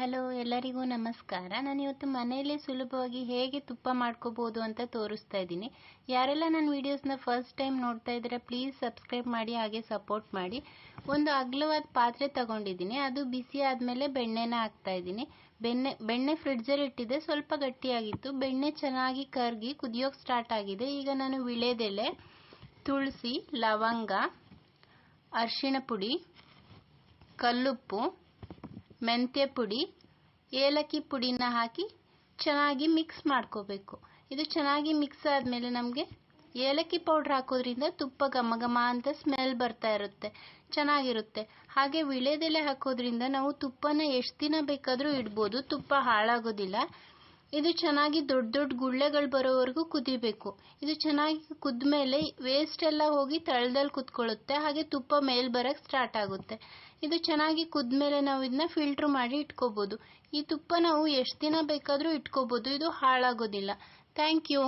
Hello, ಎಲ್ಲರಿಗೂ ನಮಸ್ಕಾರ. ನಾನು ಇವತ್ತು ಮನೆಯಲ್ಲೇ ಸುಲಭವಾಗಿ ಹೇಗೆ ತುಪ್ಪ ಮಾಡ್ಕೋಬೋದು ಅಂತ ತೋರಿಸ್ತಾ ಇದ್ದೀನಿ. ಯಾರೆಲ್ಲ ನನ್ನ ವೀಡಿಯೋಸ್ನ ಫಸ್ಟ್ ಟೈಮ್ ನೋಡ್ತಾ ಇದ್ದೀರಾ, ಪ್ಲೀಸ್ ಸಬ್ಸ್ಕ್ರೈಬ್ ಮಾಡಿ, ಹಾಗೆ ಸಪೋರ್ಟ್ ಮಾಡಿ. ಒಂದು ಅಗಲವಾದ ಪಾತ್ರೆ ತಗೊಂಡಿದ್ದೀನಿ. ಅದು ಬಿಸಿ ಆದಮೇಲೆ ಬೆಣ್ಣೆನ ಹಾಕ್ತಾ ಇದ್ದೀನಿ. ಬೆಣ್ಣೆ ಬೆಣ್ಣೆ ಫ್ರಿಡ್ಜಲ್ಲಿ ಇಟ್ಟಿದೆ ಸ್ವಲ್ಪ ಗಟ್ಟಿಯಾಗಿತ್ತು. ಬೆಣ್ಣೆ ಚೆನ್ನಾಗಿ ಕರಗಿ ಕುದಿಯೋಕೆ ಸ್ಟಾರ್ಟ್ ಆಗಿದೆ. ಈಗ ನಾನು ವಿಳೆದೆಲೆ ತುಳಸಿ, ಲವಂಗ, ಅರಿಶಿಣ ಪುಡಿ, ಕಲ್ಲುಪ್ಪು ಮೆಂತ್ಯ ಪುಡಿ, ಏಲಕ್ಕಿ ಪುಡಿನ ಹಾಕಿ ಚೆನ್ನಾಗಿ ಮಿಕ್ಸ್ ಮಾಡ್ಕೋಬೇಕು. ಇದು ಚೆನ್ನಾಗಿ ಮಿಕ್ಸ್ ಆದಮೇಲೆ ನಮಗೆ ಏಲಕ್ಕಿ ಪೌಡ್ರ್ ಹಾಕೋದ್ರಿಂದ ತುಪ್ಪ ಘಮ ಘಮ ಅಂತ ಸ್ಮೆಲ್ ಬರ್ತಾ ಇರುತ್ತೆ, ಚೆನ್ನಾಗಿರುತ್ತೆ. ಹಾಗೆ ವಿಳೆದೆಲೆ ಹಾಕೋದ್ರಿಂದ ನಾವು ತುಪ್ಪನ ಎಷ್ಟು ದಿನ ಬೇಕಾದರೂ ಇಡ್ಬೋದು, ತುಪ್ಪ ಹಾಳಾಗೋದಿಲ್ಲ. ಇದು ಚೆನ್ನಾಗಿ ದೊಡ್ಡ ದೊಡ್ಡ ಗುಳ್ಳೆಗಳು ಬರೋವರೆಗೂ ಕುದಿಬೇಕು. ಇದು ಚೆನ್ನಾಗಿ ಕುದ್ದ ಮೇಲೆ ವೇಸ್ಟ್ ಎಲ್ಲ ಹೋಗಿ ತಳದಲ್ಲಿ ಕುತ್ಕೊಳ್ಳುತ್ತೆ. ಹಾಗೆ ತುಪ್ಪ ಮೇಲ್ ಬರೋಕ್ಕೆ ಸ್ಟಾರ್ಟ್ ಆಗುತ್ತೆ. ಇದು ಚೆನ್ನಾಗಿ ಕುದ್ದ ಮೇಲೆ ನಾವು ಇದನ್ನ ಫಿಲ್ಟ್ರ್ ಮಾಡಿ ಇಟ್ಕೋಬೋದು. ಈ ತುಪ್ಪ ನಾವು ಎಷ್ಟು ದಿನ ಬೇಕಾದರೂ ಇಟ್ಕೋಬೋದು. ಇದು ಹಾಳಾಗೋದಿಲ್ಲ. Thank you